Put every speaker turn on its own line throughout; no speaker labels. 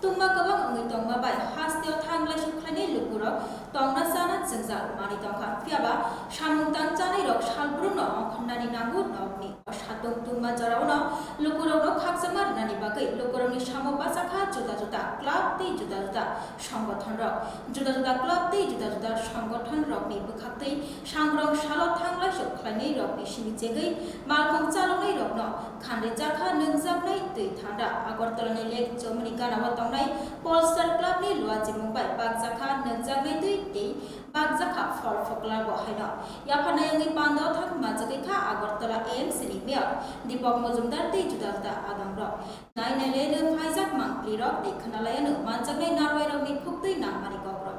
tungma kabang angui tongma bai hasteo thanglai sukhrani lukurok tongna sana singjal mani tongkha phiaba samung tang chanai rok salbruno onkhonnani nangu ni સાતક ધૂનમાં ચડાવના લોકોનો ખાકસા મારનાની બાગે લોકોની સામો પાસા ખા જુદા જુદા ક્લાબથી જુદા જુદા সংগঠন রক জুদা জুদা ক্লাবতেই জুদা জুদা সংগঠন রকনি বুখাতেই সাংগ্রং সাল থাংলা সবখানেই রকনি সিনি জেগেই মালখং চালংনাই রকন খানরে চাখা নংজাবনাই তুই থান্ডা। আগরতলানি লেক জমনি গানাবা তংনাই পলস্টার ক্লাবনি লোয়াজি মুম্বাই। বাগজাখা নংজাবনাই তুই তেই bagja khap for phokla go haino ya phana yangi pando thak majadi kha agartala em sri meo dipak mojumdar ti judalta adang ro nai ne le ne phaijak mangpli ro dekhna la yano manjagai narwai ro ni khuptui na mari go ro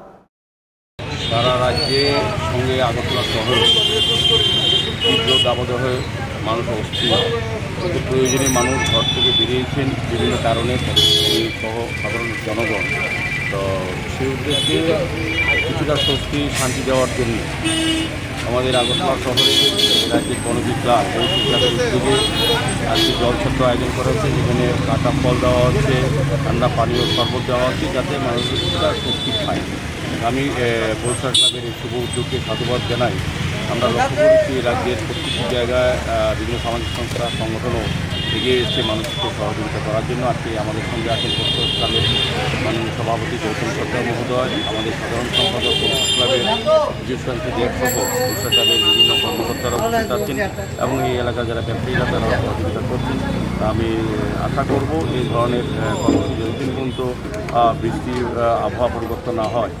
সারা রাজ্যে সঙ্গে আগরতলা শহর তীব্র দাবদাহে মানুষ অস্থির প্রয়োজনে মানুষ ঘর থেকে বেরিয়েছেন বিভিন্ন কারণে সহ সাধারণ জনগণ তো সেই উদ্দেশ্যে কিছুটা স্বস্তি, শান্তি দেওয়ার জন্য আমাদের আগরতলা শহরে রাজ্যের বনবী ক্লাব বনবী ক্লাবের উদ্যোগে আজকে জল ছত্র আয়োজন করা হচ্ছে, যেখানে কাটা ফল দেওয়া হচ্ছে, ঠান্ডা পানীয় শরবত দেওয়া হচ্ছে, যাতে মানুষ কিছুটা স্বস্তি পায়। আমি বরিশাল ক্লাবের এই শুভ উদ্যোগকে সাধুবাদ জানাই। আমরা লক্ষ্য করেছি রাজ্যের প্রত্যেকটি জায়গায় বিভিন্ন সামাজিক সংস্থা সংগঠনও এগিয়ে এসছে মানুষকে সহযোগিতা করার জন্য। আজকে আমাদের সঙ্গে আছেন ক্লাবের মাননীয় সভাপতি গৌতম সরকার মহোদয়, আমাদের সাধারণ সম্পাদক ক্লাবের ক্লাবের বিভিন্ন কর্মকর্তারা উপস্থিত আছেন এবং এই এলাকার যারা ব্যবসায়ীরা তারা সহযোগিতা করছেন। আমি আশা করব এই ধরনের কর্মসূচি যতদিন পর্যন্ত বৃষ্টির আবহাওয়া পরিবর্তন না হয়।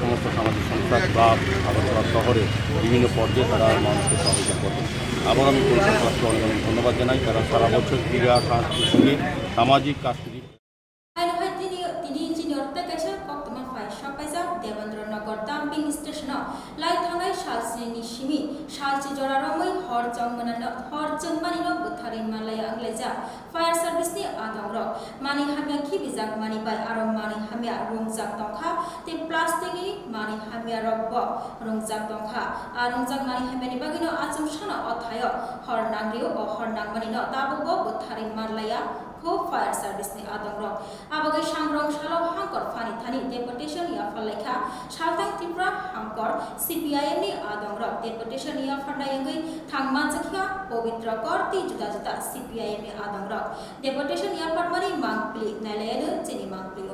সমস্ত সামাজিক সংস্থা ক্লাব আগরতলা শহরে বিভিন্ন পর্যায়ে তারা মানুষকে সহযোগিতা করবে। আবার আমি পরিষদ অনেক ধন্যবাদ জানাই। তারা সারা বছর ক্রীড়া, সাংস্কৃতিক, সামাজিক কাজটি
romai hor jangmana hor jangmani no butharin malaya angleja fire service ni adong rok mani hamya ki bijak mani bai aro mani hamya rungjak tongkha te plastic ni mani hamya rok bo rungjak tongkha ar rungjak mani hamya ni bagino achum shana othayo hor nangrio o hor ko fire service ni adong rok abagai sangrong salo hangkor fani thani deputation ya falekha saltang tripura hangkor cpim ni adong rok deputation ya fandayangai thangma jakha pavitra korti juda juda cpim ni adong rok deputation ya parmani mangpli nalayanu chini mangpli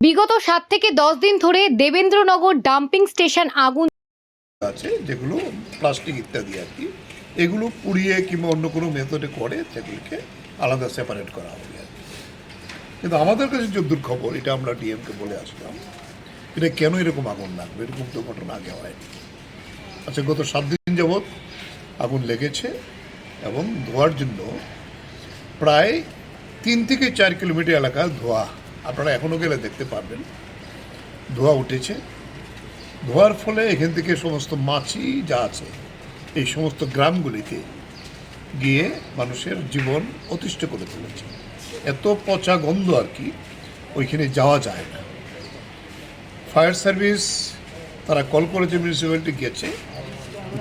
বিগত সাত থেকে দশ দিন ধরে Debendranagar dumping station আগুন
আছে যেগুলো plastic ইত্যাদি আর কি এগুলো পুড়িয়ে কিংবা অন্য কোনো মেথডে করে সেগুলিকে আলাদা সেপারেট করা হবে। কিন্তু আমাদের কাছে যদ্দূর খবর এটা আমরা ডিএমকে বলে আসলাম, এটা কেন এরকম আগুন লাগবে? এরকম তো ঘটনা আগে হয়নি। আচ্ছা গত সাত দিন যাবৎ আগুন লেগেছে এবং ধোয়ার জন্য প্রায় তিন থেকে চার কিলোমিটার এলাকা ধোয়া, আপনারা এখনও গেলে দেখতে পারবেন, ধোয়া উঠেছে। ধোয়ার ফলে এখান থেকে সমস্ত মাছি যা আছে, এই সমস্ত গ্রামগুলিতে গিয়ে মানুষের জীবন অতিষ্ঠ করে তুলেছে এত পচা গন্ধ আর কি, ওইখানে যাওয়া যায় না। ফায়ার সার্ভিস, তারা কল করেছে মিউনিসিপ্যালিটি গেছে।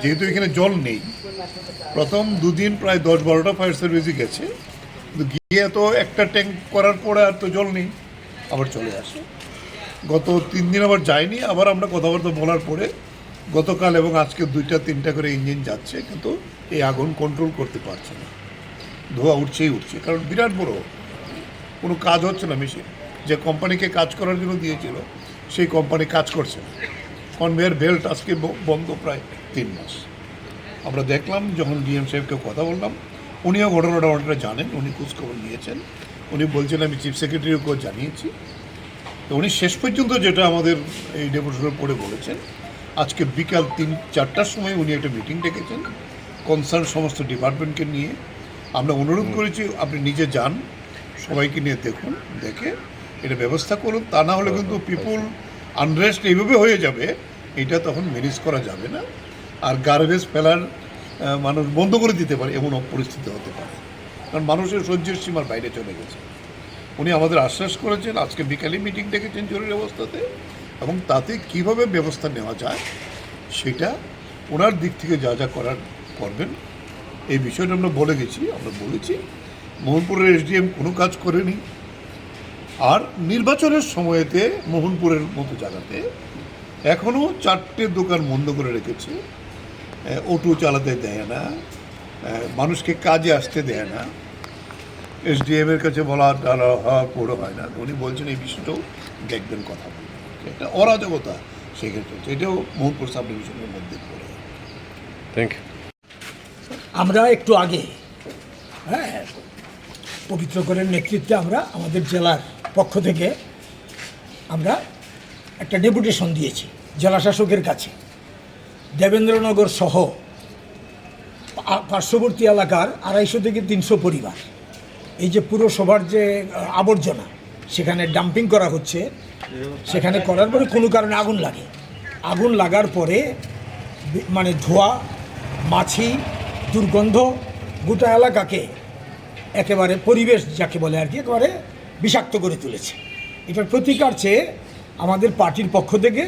যেহেতু এখানে জল নেই, প্রথম দুদিন প্রায় দশ বারোটা ফায়ার সার্ভিসই গেছে। কিন্তু গিয়ে তো একটা ট্যাঙ্ক করার পরে আর তো জল নেই, আবার চলে আসে। গত তিন দিন আবার যায়নি, আবার আমরা কথাবার্তা বলার পরে গতকাল এবং আজকে দুইটা, তিনটা করে ইঞ্জিন যাচ্ছে, কিন্তু এই আগুন কন্ট্রোল করতে পারছে না। ধোয়া উঠছেই উঠছে, কারণ বিরাট বড়। কোনো কাজ হচ্ছে না মেশিন যে কোম্পানিকে কাজ করার জন্য দিয়েছিল, সেই কোম্পানি কাজ করছে না। কনভেয়ার বেল্ট আজকে বন্ধ প্রায় তিন মাস। আমরা দেখলাম, যখন ডিএম সাহেবকে কথা বললাম, উনিও ঘটনাটা অনেকটা জানেন, উনি খোঁজখবর নিয়েছেন। উনি বলছেন, আমি চিফ সেক্রেটারিকেও জানিয়েছি। তো উনি শেষ পর্যন্ত যেটা আমাদের এই ডেপুটেশনের পড়ে বলেছেন আজকে বিকাল তিন চারটার সময় উনি একটা মিটিং ডেকেছেন কনসার্ন সমস্ত ডিপার্টমেন্টকে নিয়ে। আমরা অনুরোধ করেছি আপনি নিজে যান সবাইকে নিয়ে দেখুন দেখে এটা ব্যবস্থা করুন তা না হলে কিন্তু পিপুল আনরেস্ট এইভাবে হয়ে যাবে এটা তখন ম্যানেজ করা যাবে না। আর গার্বেজ ফেলার মানুষ বন্ধ করে দিতে পারে এমন পরিস্থিতি হতে পারে। কারণ মানুষের সহ্যের সীমার বাইরে চলে গেছে। উনি আমাদের আশ্বাস করেছেন আজকে বিকালে মিটিং ডেকেছেন জরুরি অবস্থাতে। এবং তাতে কীভাবে ব্যবস্থা নেওয়া যায় সেটা ওনার দিক থেকে যা যা করার করবেন, এই বিষয়টা আমরা বলে গেছি, আমরা বলেছি। মোহনপুরের এসডিএম কোনো কাজ করেনি। আর নির্বাচনের সময়েতে মোহনপুরের মতো জায়গাতে এখনও চারটে দোকান বন্ধ করে রেখেছে। অটো চালাতে দেয় না মানুষকে কাজে আসতে দেয় না। এসডিএম এর কাছে বলা টালা হওয়া পুরো হয় না। উনি বলছেন, এই বিষয়টাও দেখবেন কথা। একটা অরাজকতা চলছে এটাও মোহনপুর সাব ডিভিশনের মধ্যে পড়ে।
থ্যাংক ইউ
আমরা একটু আগে হ্যাঁ পবিত্রকরের নেতৃত্বে আমরা আমাদের জেলার পক্ষ থেকে আমরা একটা ডেপুটেশন দিয়েছি জেলাশাসকের কাছে। দেবেন্দ্রনগর সহ পার্শ্ববর্তী এলাকার আড়াইশো থেকে তিনশো পরিবার। এই যে পুরসভার যে আবর্জনা সেখানে ডাম্পিং করা হচ্ছে। সেখানে করার পরে কোনো কারণে আগুন লাগে। আগুন লাগার পরে মানে ধোঁয়া, মাছি, দুর্গন্ধ গোটা এলাকাকে একেবারে পরিবেশ যাকে বলে আর কি, একেবারে বিষাক্ত করে তুলেছে। এটার প্রতিকার চেয়ে আমাদের পার্টির পক্ষ থেকে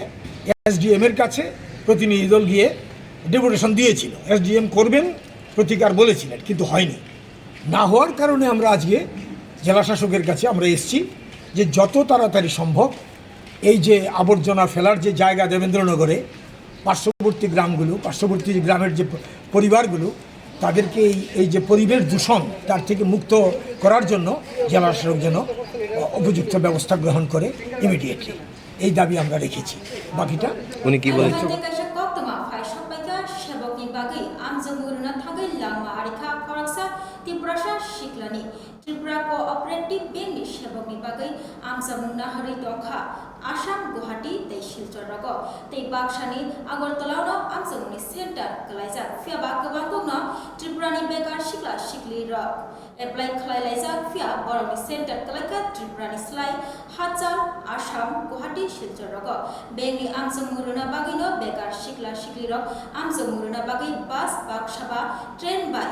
এসডিএম এর কাছে প্রতিনিধি দল গিয়ে ডেপুটেশন দিয়েছিল। এসডিএম করবেন, প্রতিকার বলেছিলেন, কিন্তু হয়নি। না হওয়ার কারণে আমরা আজকে জেলা শাসকের কাছে আমরা এসেছি। যে যত তাড়াতাড়ি সম্ভব এই যে আবর্জনা ফেলার যে জায়গা দেবেন্দ্রনগরে পার্শ্ববর্তী গ্রামগুলো পার্শ্ববর্তী গ্রামের যে পরিবারগুলো তাদেরকে এই এই যে পরিবেশ দূষণ তার থেকে মুক্ত করার জন্য জেলা শাসক যেন উপযুক্ত ব্যবস্থা গ্রহণ করে ইমিডিয়েটলি এই দাবি আমরা রেখেছি। বাকিটা
উনি কি বলেছেন
koktoma cooperative bank ni shebokni bagui amjamuna hari tongkha Assam Guwahati tei Silchar tei baksani agartala no amjamuni center kalaijak fiaba gobang gogno ত্রিপুরানি বেকার শিকলা শিকলি রক এপ্লাই খালাই লাইজা ফিয়া বরনি সেন্টার কলাইকা ত্রিপুরানি স্লাই হাজার আসাম গুয়াহাটি শিলচর রক বেংনি আমসং মুরুনা বাগিনো বেকার শিকলা শিকলি রক আমসং মুরুনা বাগি বাস বাকসাবা ট্রেন বাই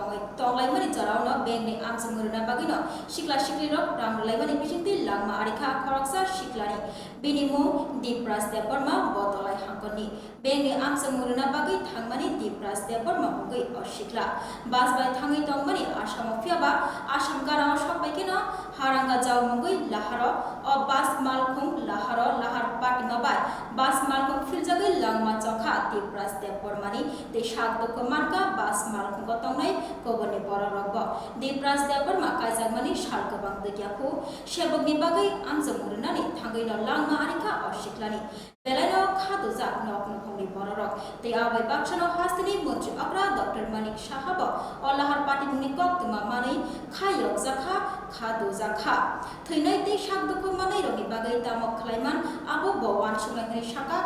থাংলাই tonglai tonglai mani jarauno bengni amsang na bagino shikla shikli rok ram ramlai mani bijingti langma arikha khoraksa shiklani binimu dipras de barma botolai hangkoni bengni amsang muruna bagi thangmani dipras de barma hungui oshikla bas bai thangai tongmani asam fiaba asam garang shokbai kino haranga jaw mungui laharo o bas malkhung laharo lahar patinga bai bas malkhung filjagai langma chokha dipras de barmani te shak doko manka bas malkhung ko tongnai koboni bora rokbo dipras de barma kaijagmani shal gobang degiaku shebogni bagai amjamurunani thangai no langma তে মন্ত্রী অগ্রা doctor মানিক সাহাব মাनै খায়ক জাখা জাখা তে সাকদুকু মাनै রঙি বাগै তামক আবো বওয়ান শাখা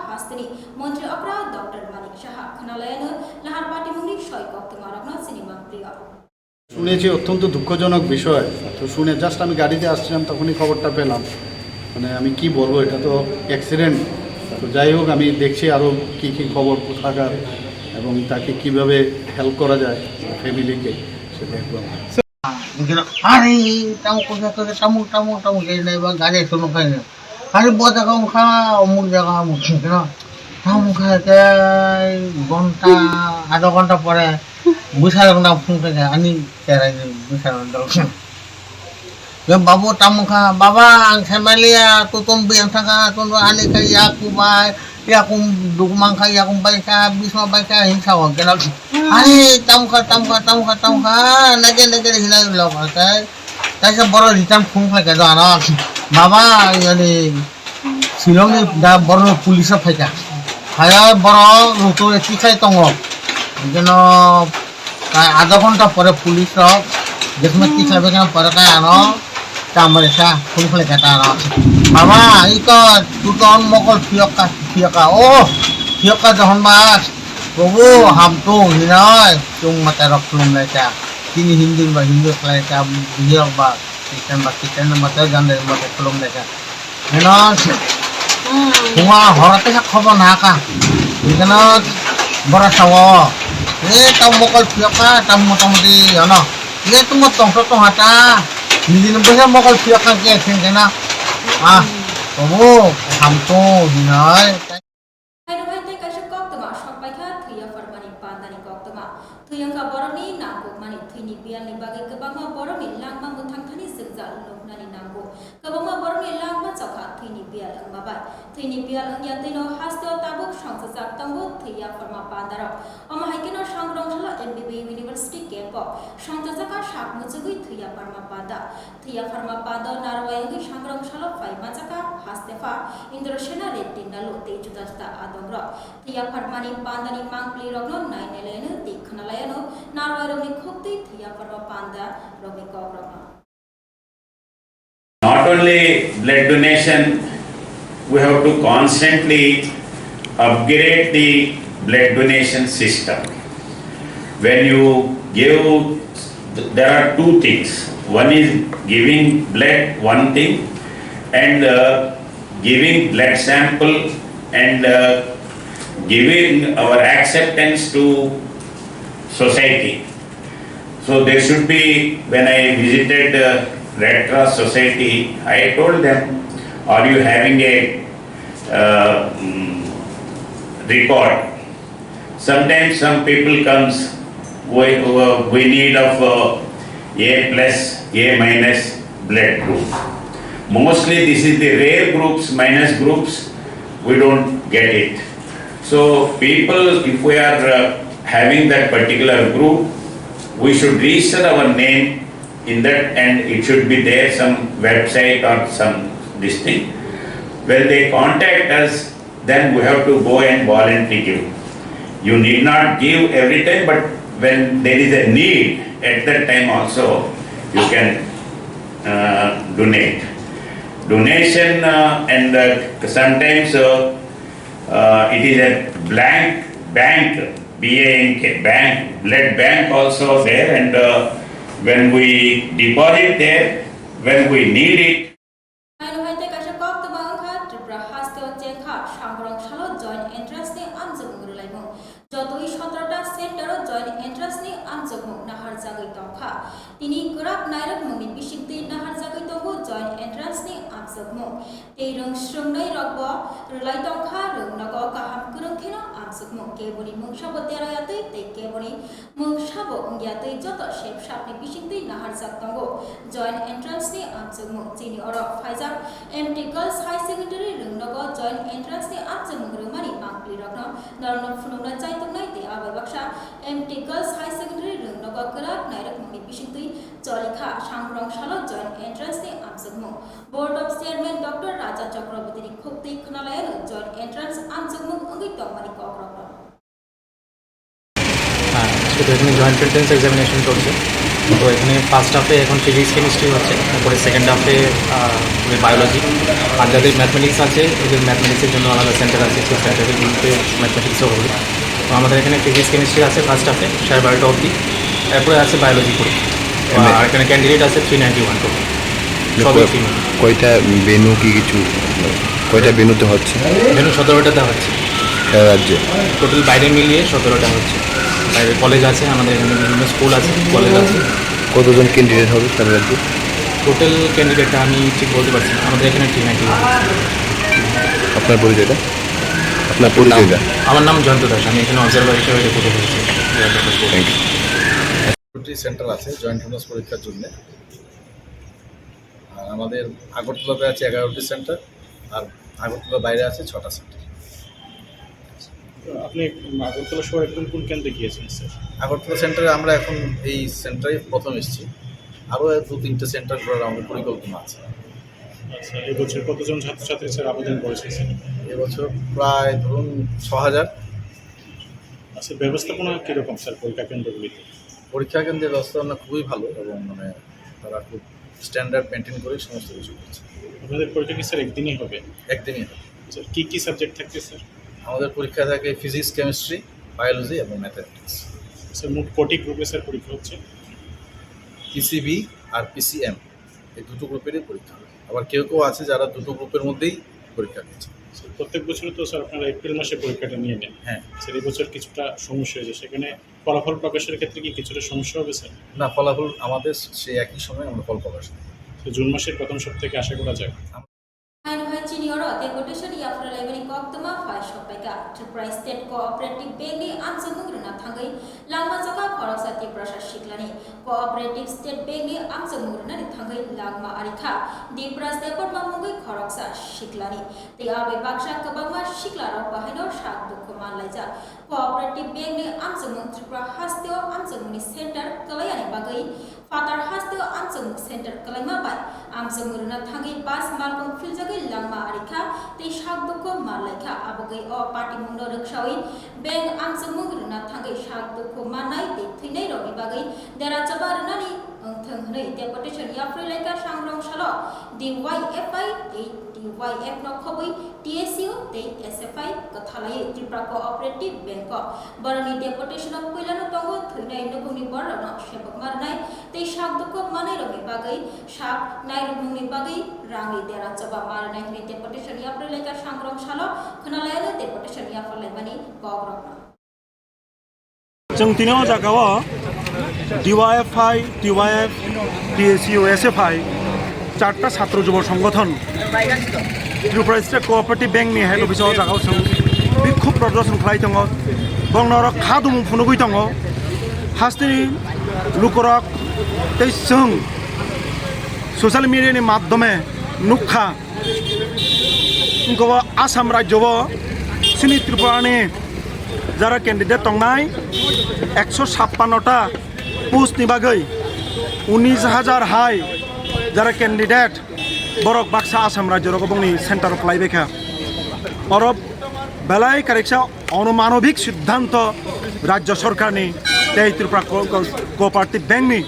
মন্ত্রী অগ্রা doctor Manik Saha লাহার কক্তমা রগ্ন সিনেমা প্রিয়
শুনেছি অত্যন্ত দুঃখজনক বিষয়। তো শুনে জাস্ট আমি গাড়িতে আসছিলাম, তখনই খবরটা পেলাম। মানে আমি কি বলব, এটা তো অ্যাক্সিডেন্ট তো যাই হোক, আমি দেখছি আরও কি কি খবর থাকার এবং তাকে কীভাবে হেল্প করা যায় ফ্যামিলিকে সেটা
একটু আমার ঘণ্টা, আধা ঘণ্টা পরে বুঝা ঘণ্টা ফোন আনি বুঝা ঘণ্টা babu tamu kaya baba ang semalia tutum biang sangka tundu ani kaya aku bay. Ya aku dukumang kaya aku baca bisma baca hinsa wang kena. Hari tamu kaya tamu kaya tamu kaya tamu kaya nage nage hilai lo kaya. তাইছে বড় return phone ফাইকা দাঁড় বাবা মানে শিলংনি দা বড় পুলিশে ফাইকা হায়া বড় Ruto এটি খাই তঙ্গ যেন আধা ঘণ্টা পরে পুলিশ যেখানে কি খাইবে কেন পরে কাই আনো কামরে সা ফোন ফাইকা কেটা আনো বাবা এই তো দুটন মকল ফিয়কা ফিয়কা ও ফিয়কা যখন মাস প্রভু হাম তো হিনয় চুং মাতা রক্তলুম লাইকা তিনি হিন্দু বা হিন্দু লাইকা বিহিয়ক বা খ্রিস্টান বা খ্রিস্টান মাতা জানলে মাতা খুলুম লাইকা হেন হুয়া হরতে খবর না Hindi na ba niya makalpiyak ng kitchen ka na? Ah, oo, kamto, dinay. থুয়ংকা বরমনি নাগুক মানে থুইনি বিয়ালনি বাগে গবাংমা বরমনি লাংমা মুথাংথানি সিগজা লোকনানি নাগু
গবাংমা বরমনি লাংমা চখা থুইনি বিয়াল হংবাবাই থুইনি বিয়াল হংয়া তৈন হাস্তে তাবুক সংসজাক তঙ্গু থুইয়া ফরমা পান্দারক অমা হাইকেন সংগ্রংশলা এমবিবি ইউনিভার্সিটি campo সংযোজকা শাক মুচুগুই থুইয়া ফার্মা পাদা থুইয়া ফার্মা পাদা নারওয়ায়গি সংগ্রাম সালো ফাই মাজাকা হাস্তেফা ইন্দ্রসেনা রেড্ডি নালো তে জুতা জুতা আদংর থুইয়া ফার্মানি পান্দানি মাংপ্লি রগ্ন নাই নেলেনো তিক্ষনালায়নো নারওয়াই রগ্নি খুবতি থুইয়া ফার্মা পান্দা রগ্নি কগ্রগ্ন
not only blood donation, we have to constantly upgrade the blood donation system. When you give, there are two things. One is giving blood, one thing, and uh, giving blood sample and uh, giving our acceptance to society. So there should be, when I visited uh, Red Cross Society, I told them, are you having a uh, mm, record? Sometimes some people comes, we, we need of uh, A plus, A minus blood group. Mostly this is the rare groups, minus groups, we don't get it. So people, if we are uh, having that particular group, we should register our name in that and it should be there some website or some this thing. When they contact us, then we have to go and voluntarily give. You need not give every time, but when there is a need, at that time also, you can uh, donate. Donation uh, and uh, sometimes uh, uh, it is a blank bank, B-A-N-K, bank, blood bank also there and uh, when we deposit there, when we need it,
আইন হইতে কাছে cock তবাংখা Tripura হাস্তে চেখা সংগ্রাম সালো joint entrance নি আমজগুরু লাইমু যতই সতেরোটা সেন্টারও joint entrance নি আমজগমু নাহার জাগৈ তংখা। তিনি গোরাপ নাইরক মুনি বিশিক্তি নাহার জাগৈ তংগু জয়েন্ট এন্ট্রান্স নি আমজগমু এই রং শ্রমনাই রগব রলাই তংখা রং নগ, কাহাম কুরং খেনো আমজগমু কেবনি মুংসাব তেরায়াতৈ তে কেবনি মুংসাব উঙ্গিয়াতৈ, যত শেপ সাপনি বিশিক্তি নাহার জাগ তংগু জয়েন্ট এন্ট্রান্স নি রংনগ জয়েন্ট এন্ট্রান্স তে আমজগমু বোর্ড এন্ট্রেন্স
এক্সামিনেশন চলছে। তো এখানে ফার্স্ট হাফে এখন ফিজিক্স কেমিস্ট্রি হচ্ছে, তারপরে সেকেন্ড হাফে বায়োলজি আর যাদের ম্যাথমেটিক্স আছে ওদের ম্যাথমেটিক্সের জন্য আলাদা সেন্টার আছে সেই সেন্টারে ম্যাথমেটিক্সও হবে। তো আমাদের এখানে ফিজিক্স কেমিস্ট্রি আছে ফার্স্ট হাফে সাড়ে বারোটা অবধি। তারপরে আছে বায়োলজি করে আর এখানে ক্যান্ডিডেট আছে থ্রি নাইনটি ওয়ান টোটাল সবই ফিমেল
কয়টা বেনু কি কিছু কয়টা বেনুতে হচ্ছে?
এখানে সতেরোটাতে হচ্ছে।
রাজ্যে?
টোটাল বাইরে মিলিয়ে সতেরোটা হচ্ছে। বাইরে কলেজ আছে আমাদের এখানে বিভিন্ন স্কুল আছে কলেজ আছে।
কতজন ক্যান্ডিডেট হবে সারা রাজ্যে
টোটাল ক্যান্ডিডেটটা আমি ঠিক বলতে পারছি না। আমাদের এখানে ঠিক নাকি
আপনার পরিচয়টা? আপনার পরিচয়টা
আমার নাম জয়ন্ত দাস আমি এখানে অবজারভার হিসেবে রিপোর্টে করেছি।
থ্যাংক ইউ
সেন্টার আছে জয়েন্ট এন্ট্রান্স পরীক্ষার জন্য। আর আমাদের আগরতলাতে আছে এগারোটি সেন্টার আর আগরতলা বাইরে আছে ছটা সেন্টার
আপনি আগরতলা শহরে কোন কোন কেন্দ্রে গিয়েছেন স্যার?
আগরতলা সেন্টারে আমরা এখন এই সেন্টারে প্রথম এসেছি। আরও দু তিনটে সেন্টার করার আমাদের পরিকল্পনা আছে।
আচ্ছা এবছর কতজন ছাত্রছাত্রী স্যার আবেদন স্যার?
এবছর প্রায় ধরুন ছ হাজার
আচ্ছা ব্যবস্থাপনা কীরকম স্যার পরীক্ষা কেন্দ্রগুলিতে?
পরীক্ষা কেন্দ্রের ব্যবস্থাপনা খুবই ভালো এবং মানে তারা খুব স্ট্যান্ডার্ড মেনটেন করে সমস্ত কিছু করছে।
আপনাদের পরীক্ষা কি স্যার একদিনই হবে?
একদিনই হবে।
স্যার কী কী সাবজেক্ট থাকছে স্যার?
আমাদের পরীক্ষা থাকে ফিজিক্স কেমিস্ট্রি বায়োলজি এবং ম্যাথামেটিক্স
স্যার মোট কোটি গ্রুপে স্যার পরীক্ষা হচ্ছে?
পিসিবি আর পিসিএম এই দুটো গ্রুপেরই পরীক্ষা হবে। আবার কেউ কেউ আছে যারা দুটো গ্রুপের মধ্যেই পরীক্ষা দিচ্ছে।
প্রত্যেক বছর তো স্যার আপনারা এপ্রিল মাসে পরীক্ষাটা নিয়ে নেন।
হ্যাঁ।
স্যার এবছর কিছুটা সমস্যা হয়েছে। সেখানে ফলাফল প্রকাশের ক্ষেত্রে কি কিছুটা সমস্যা হবে স্যার?
না ফলাফল আমাদের সেই একই সময় আমরা ফল প্রকাশ করি।
জুন মাসের প্রথম সপ্তাহে আশা করা যায়?
Haino hai chini oro deputation ya fralebani koktoma fai shopaika Tripura State Cooperative Bank ni amsa mungruna thangai langma jaka khoroksa Tripura shiklani Cooperative State Bank ni amsa mungruna ni thangai langma arikha Tripura State ma mungai khoroksa shiklani te abai baksha kabangma shikla ro bahaino shak dukho manlaija Cooperative Bank ni amsa mung Tripura hasteo amsa mung ni center kalayani bagai Fatar hasteo amsa mung center kalayma bai amsa mungruna thangai bas malpong filjagai langma arikha te shak dukho manlaikha abogai o party mungno rikshawai bank amsa mungruna ওয়াই এক লক্ষ বই TSU তেই SFI কথালাই Tripura cooperative bank বরনি deputation of কৈলানো তঙ্গ থৈনা ইন্দ্রভূমি বর রনক সেবক মার নাই তেই শাক দুঃখ মানে রবি বাগাই শাক নাই রবি বাগাই রাঙি দেরা চবা মার নাই নি ডেপুটেশন ইয়াপ্রে লেখা সংগ্রাম শালো খনালায় ডেপুটেশন ইয়াপ্রে
মানে গগ্রম চংতিনো জাগাও ডিওয়াইএফআই টিওয়াইএফ টিএসইউ এসএফআই চারটা ছাত্র যুব সংগঠন। ত্রিপুরা স্টেট কোঅপারেটিভ ব্যাংক নি হেড অফিসাও জাগাও সং বিক্ষোভ প্রদর্শন খাই দङ বংনর খা দুমু ফুনগুই দङ হাস্তিনি লুকরক তেই সং সোশ্যাল মিডিয়ানি মাধ্যমে নুখা। গো আসাম রাজ্যব সিনি ত্রিপুরানি যারা ক্যান্ডিডেট দংনাই একশো ছাপ্পান্নটা পোস্টনি বাগৈ উনিশ হাজার হাই। যারা ক্যান্ডিডেট বরক বাক্সা আসাম রাজ্য রকবংনি সেন্টার খালাইবেখা অরব বেলায় কারেকসা অনুমানবিক সিদ্ধান্ত রাজ্য সরকারনি এই ত্রিপুরা কোঅপারেটিভ ব্যাংকনি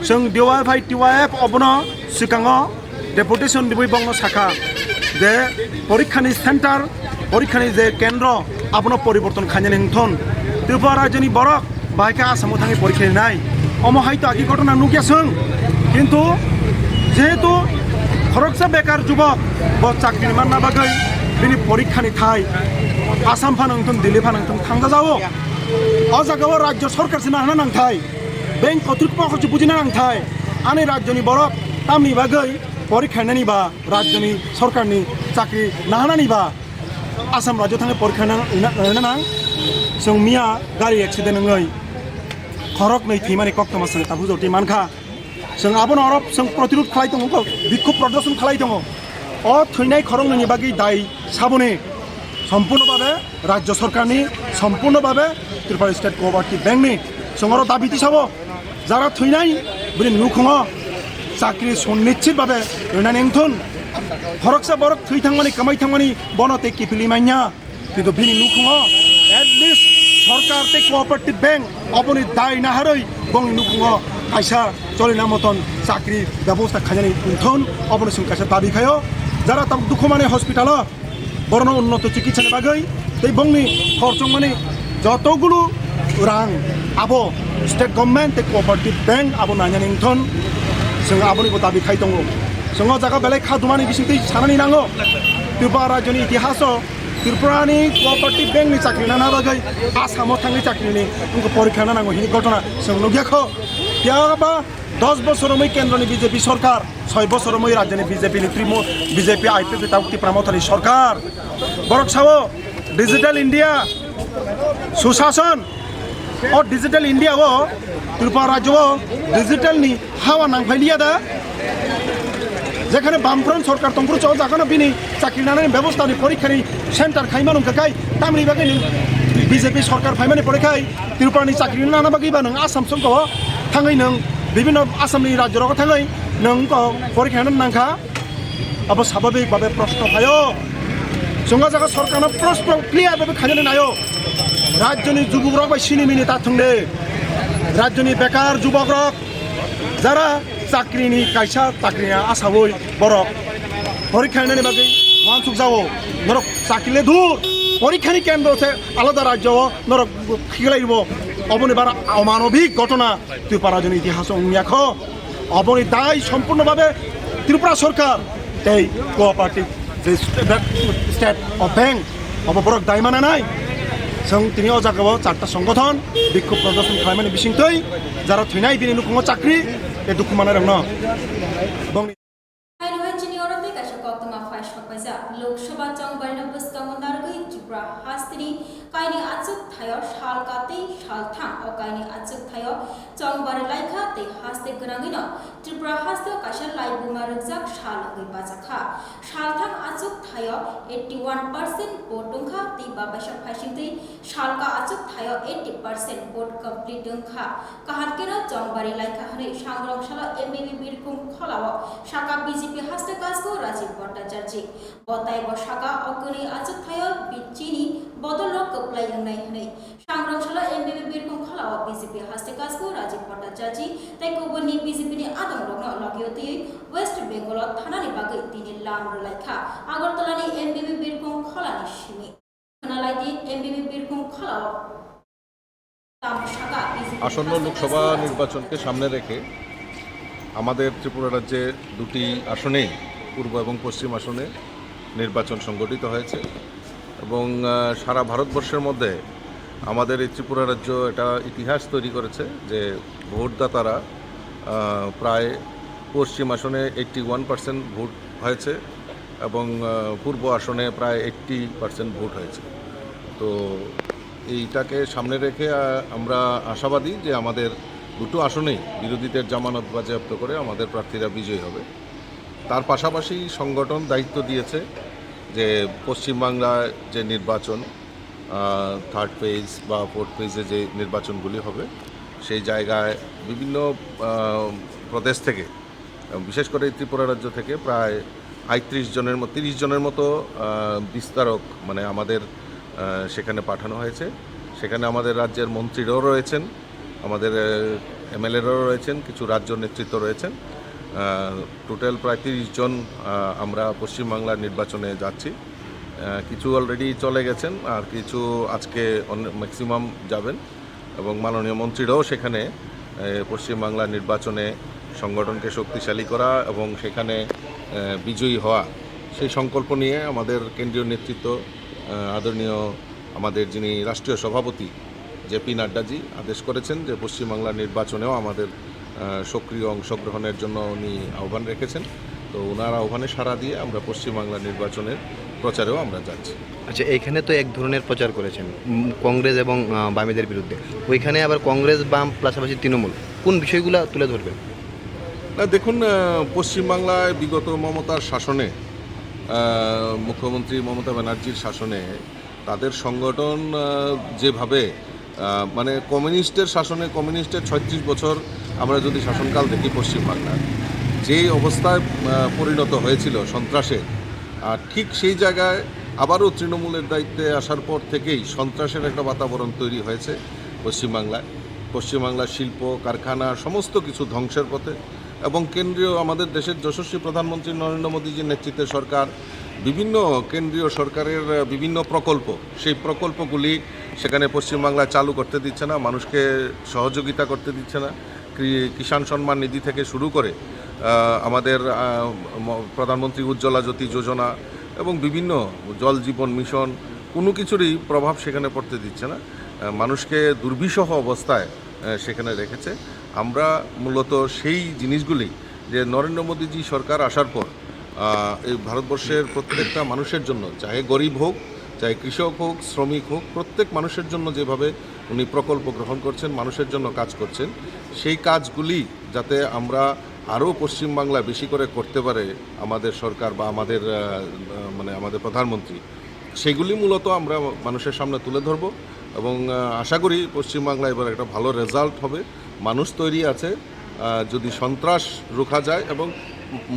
जों डिवाइएफ टिवाइएफ अबनो सिगाङाव डेपुटेसन दिबै बंग शाखा যে পরীক্ষানি সেন্টার পরীক্ষানি যে কেন্দ্র আপনার পরিবর্তন খাইনি হিংথন ত্রিপুরা রাজ্যনি বরক বাহাইকা আসামও থাকি পরীক্ষা নাই অম হয়তো আকি ঘটনা নুকিয়াসং কিন্তু যেহেতু খরকসা বেকার যুবক ব চাকরি মান্না বাগৈ বিনি পরীক্ষানি ঠাই আসাম ফানাংথন দিল্লি ফানাংথন থাঙ্গা যাও অ জায়গাও রাজ্য সরকার সিনা হানা নাংথাই বেংক কর্তৃপক্ষ বুঝিনা নাংথাই আনি রাজ্যনি বরক তামনি বাগৈ পরীক্ষা নানিবা রাজ্যনি সরকারনি চাকরি নাহানানিবা आसाम राज्योआव थांनाय परीक्षा नां जों मिया गारि एक्सिडेन्ट नङै खरक नै थैमानि कक्टमा जों ताबु जति मानखा जों आबो अरब जों प्रतिरोध खालामदों বিক্ষোভ প্রদর্শন খালাইদों अ थैनाय खरंनि बागै दाय साबने সম্পূর্ণভাবে রাজ্য সরকারনি সম্পূর্ণভাবে ত্রিপুরা স্টেট কোঅপারেটিভ ব্যাংকনি সঙ্গর দাবিটি সব যারা থৈনাই বলে নুখুঙ চাকরি সুনিশ্চিতভাবে রইনানি এংথন হরকসা বরক থৈ থাঙ্গনি কামাই থাঙ্গনি বনতে কিপিলি মাইয়া কিন্তু বিনি নুখুঙ এটলিস্ট সরকার তে কোঅপারেটিভ ব্যাংক অবনি দায় নাহারই বং নুখুঙ। আইসা চলে না মতন চাকরির ব্যবস্থা খাজানি উঠন অপারেশন কাছে দাবি খায়। যারা তাম দুঃখ মানে হসপিটাল বরণ উন্নত চিকিৎসা নেবাগৈ এই বংনি খরচ মানে যতগুলো রাং আবো স্টেট গভর্নমেন্ট কোঅপারেটিভ ব্যাংক আবো নাজানি উঠন जों आबनिबो दाबि खाय दङ जोङो जागा बेलाय खादुमानि बिसिंथै सानानै नाङो त्रिपुरा रायजोनि इतिहासाव ত্রিপুরানি কোঅপারেটিভ ব্যাংকনি চাকরি না নাগৈ আসামাव थांनि চাকরিनि उनको পরীক্ষা না নাंगौ हिनि ঘটনা सोंलु গেखो ইয়াবা দশ বছরমই কেন্দ্রনি বিজেপি সরকার ছয় বছরমই রাজ্যনি বিজেপি তৃণমূল বিজেপি আইপিপি তাউতি প্রামথানি সরকার বরক সাহ ডিজিটাল ইন্ডিয়া সুশাসন। ও ডিজিটাল ইন্ডিয়া ও ত্রিপুরা রাজ্য ডিজিটাল নি হাওয়া নাংফাইলিয়া দা। যেখানে বামফ্রন্ট সরকার তমপুর চৌ যাখানো বিনি চাকরি নানানি ব্যবস্থা পরীক্ষানি সেন্টার খাইমানো খাই তামনি বাকি বিজেপি সরকার ফাইমানি পরীক্ষায় ত্রিপুরানি চাকরি নানা বাকিবা নং, আসাম সঙ্গ থাঙ্গাই নং, বিভিন্ন আসামনি রাজ্যরক থাঙ্গাই নং পরীক্ষা নাঙ্কা আব স্বাভাবিকভাবে প্রশ্ন ভাইও জঙ্গা জায়গা সরকার প্রশ্ন ক্লিয়ারভাবে খাইলে নায়ো রাজ্যনি যুবক রক বা সিনিমিনি তার থাকলে রাজ্যনি বেকার যুবক রক যারা চাকরিনি কাইসা চাকরিয়া আসাবই বরক পরীক্ষা নানি বাকি মানসুক যাও নরক চাকরিলে দূর পরীক্ষানি কেন্দ্র আছে আলাদা রাজ্য নরক খিলাইব অবনি বার অমানবিক ঘটনা ত্রিপুরা রাজ্যনি ইতিহাস অংনিয়াখ অবনি দায় সম্পূর্ণভাবে ত্রিপুরা সরকার এই কোঅপারেটিভ যে স্টেট অফ ব্যাংক অববরক দায় মানা নাই जों दिनै अ जागायाव चारटा संगठन बिक्षोभ प्रदर्शन खालामनायनि बिसिंथै जारा थैनाय बिनि
ਇਹ ਦੁੱਖ ਮਨ ਰਹਿਣਾ শাল কাতে শাল থাং ও কাইনি আচুক থায় চংবারে লাইখা তে হাস্তে গরাঙিন ত্রিপুরা হাস্তে কাছে লাইবুমা রুকজাক শাল গৈ বাজাখা শাল থাং আচুক থায় 81% ভোট দংখা তে বাবাসা ফাইসিংতে শালকা আচুক থায় 80% ভোট কমপ্লিট দংখা কাহারকেরা চংবারি লাইখা হরে সাংরংশালা এমবিবি বীরকুম খলাও শাখা বিজেপি হাস্তে কাজগো রাজীব ভট্টাচার্য বতাই বসাকা অগ্নি আচুক থায় চিনি বদল কপ্লাই নাই হনে সাংরংশালা এমবিবি বীরকুম খলাও বিজেপি হাস্তে কাজগো রাজীব ভট্টাচার্য। তাই কবনি বিজেপি নি আদম রগ্ন লগিয়তি ওয়েস্ট বেঙ্গল থানানি বাগৈ তিনি লাম লাইখা আগরতলানি এমবিবি বীরকুম খলানি সিমি খনালাইদি এমবিবি বীরকুম খলাও
আসন্ন লোকসভা নির্বাচনকে সামনে রেখে আমাদের ত্রিপুরা রাজ্যে দুটি আসনেই পূর্ব এবং পশ্চিম আসনে নির্বাচন সংগঠিত হয়েছে। এবং সারা ভারতবর্ষের মধ্যে আমাদের এই ত্রিপুরা রাজ্য এটা ইতিহাস তৈরি করেছে যে ভোটদাতারা প্রায় পশ্চিম আসনে এইট্টি ওয়ান পার্সেন্ট ভোট হয়েছে এবং পূর্ব আসনে প্রায় এইট্টি পার্সেন্ট ভোট হয়েছে। তো এইটাকে সামনে রেখে আমরা আশাবাদী যে আমাদের দুটো আসনেই বিরোধীদের জামানত বাজেয়াপ্ত করে আমাদের প্রার্থীরা বিজয়ী হবে। তার পাশাপাশি সংগঠন দায়িত্ব দিয়েছে যে পশ্চিমবাংলায় যে নির্বাচন থার্ড ফেজ বা ফোর্থ ফেজে যে নির্বাচনগুলি হবে, সেই জায়গায় বিভিন্ন প্রদেশ থেকে, বিশেষ করে ত্রিপুরা রাজ্য থেকে প্রায় আটত্রিশ জনের মতো, তিরিশ জনের মতো বিস্তারক মানে আমাদের সেখানে পাঠানো হয়েছে। সেখানে আমাদের রাজ্যের মন্ত্রীরাও রয়েছেন, আমাদের এমএলএরাও রয়েছেন, কিছু রাজ্য নেতৃত্ব রয়েছেন। টোটাল প্রায় তিরিশ জন আমরা পশ্চিমবাংলার নির্বাচনে যাচ্ছি। কিছু অলরেডি চলে গেছেন, আর কিছু আজকে ম্যাক্সিমাম যাবেন। এবং মাননীয় মন্ত্রীরাও সেখানে পশ্চিমবাংলার নির্বাচনে সংগঠনকে শক্তিশালী করা এবং সেখানে বিজয়ী হওয়া। সেই সংকল্প নিয়ে আমাদের কেন্দ্রীয় নেতৃত্ব আদরণীয় আমাদের যিনি রাষ্ট্রীয় সভাপতি জেপি নাড্ডাজি আদেশ করেছেন যে পশ্চিমবাংলার নির্বাচনেও আমাদের সক্রিয় অংশগ্রহণের জন্য উনি আহ্বান রেখেছেন। তো ওনার আহ্বানে সাড়া দিয়ে আমরা পশ্চিমবাংলা নির্বাচনের প্রচারেও আমরা যাচ্ছি।
আচ্ছা এখানে তো এক ধরনের প্রচার করেছেন কংগ্রেস এবং বামেদের বিরুদ্ধে। ওইখানে আবার কংগ্রেস বাম পাশাপাশি তৃণমূল কোন বিষয়গুলো তুলে ধরবেন?
না দেখুন পশ্চিমবাংলায় বিগত মমতার শাসনে মুখ্যমন্ত্রী মমতা ব্যানার্জির শাসনে তাদের সংগঠন যেভাবে মানে কমিউনিস্টের শাসনে কমিউনিস্টের ছয়ত্রিশ বছর আমরা যদি শাসনকাল দেখি পশ্চিমবাংলার যে অবস্থায় পরিণত হয়েছিল সন্ত্রাসের আর ঠিক সেই জায়গায় আবারও তৃণমূলের দায়িত্বে আসার পর থেকেই সন্ত্রাসের একটা বাতাবরণ তৈরি হয়েছে পশ্চিমবাংলায় পশ্চিমবাংলার শিল্প, কারখানা, সমস্ত কিছু ধ্বংসের পথে এবং কেন্দ্রীয় আমাদের দেশের যশস্বী প্রধানমন্ত্রী নরেন্দ্র মোদীজির নেতৃত্বে সরকার, বিভিন্ন কেন্দ্রীয় সরকারের বিভিন্ন প্রকল্প, সেই প্রকল্পগুলি সেখানে পশ্চিমবাংলায় চালু করতে দিচ্ছে না, মানুষকে সহযোগিতা করতে দিচ্ছে না। কিষাণ সম্মান নিধি থেকে শুরু করে আমাদের প্রধানমন্ত্রী উজ্জ্বলা জ্যোতি যোজনা এবং বিভিন্ন জল জীবন মিশন, কোনো কিছুরই প্রভাব সেখানে পড়তে দিচ্ছে না। মানুষকে দুর্বিষহ অবস্থায় সেখানে রেখেছে। আমরা মূলত সেই জিনিসগুলি যে নরেন্দ্র মোদীজি সরকার আসার পর এই ভারতবর্ষের প্রত্যেকটা মানুষের জন্য, চাহে গরিব হোক চাहे কৃষক হোক, শ্রমিক হোক, প্রত্যেক মানুষের জন্য যেভাবে উনি প্রকল্প গ্রহণ করছেন, মানুষের জন্য কাজ করছেন। সেই কাজগুলি যাতে আমরা আরও পশ্চিমবাংলা বেশি করে করতে পারে আমাদের সরকার বা আমাদের মানে আমাদের প্রধানমন্ত্রী, সেগুলি মূলত আমরা মানুষের সামনে তুলে ধরব এবং আশা করি পশ্চিমবাংলায় এবার একটা ভালো রেজাল্ট হবে। মানুষ তৈরি আছে যদি সন্ত্রাস রোখা যায় এবং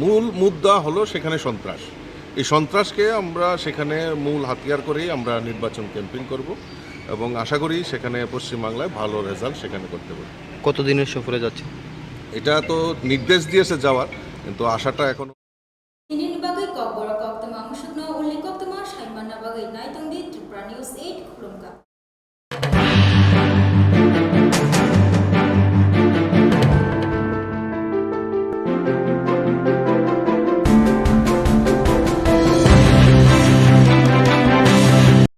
মূল মুদ্রা হলো সেখানে সন্ত্রাস। এই সন্ত্রাসকে আমরা সেখানে মূল হাতিয়ার করেই আমরা নির্বাচন ক্যাম্পেইন করব। এবং আশা করি সেখানে পশ্চিমবাংলায় ভালো রেজাল্ট সেখানে করতে পারি
কতদিনের সফরে যাচ্ছে?
এটা তো নির্দেশ দিয়েছে যাওয়ার কিন্তু আশাটা এখন